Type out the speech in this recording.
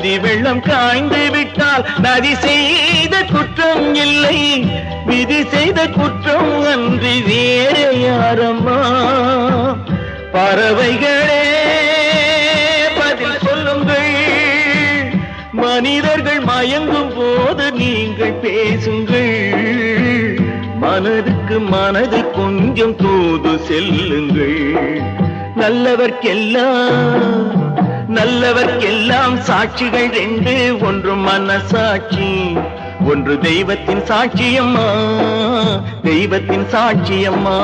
நதி வெள்ளம் காய்ந்து விட்டால் நதி செய்த குற்றம் இல்லை. விதி செய்த குற்றம் அன்றி வேறு யாரம்மா? பறவைகளே பதில் சொல்லுங்கள். மனிதர்கள் மயங்கும் போது நீங்கள் பேசுங்கள். மனதுக்கு மனது கொஞ்சம் தூது செல்லுங்கள். நல்லவர்க்கெல்லாம் நல்லவர்க்கெல்லாம் சாட்சிகள் ரெண்டு ஒன்று மனசாட்சி ஒன்று தெய்வத்தின் சாட்சியம்மா தெய்வத்தின் சாட்சியம்மா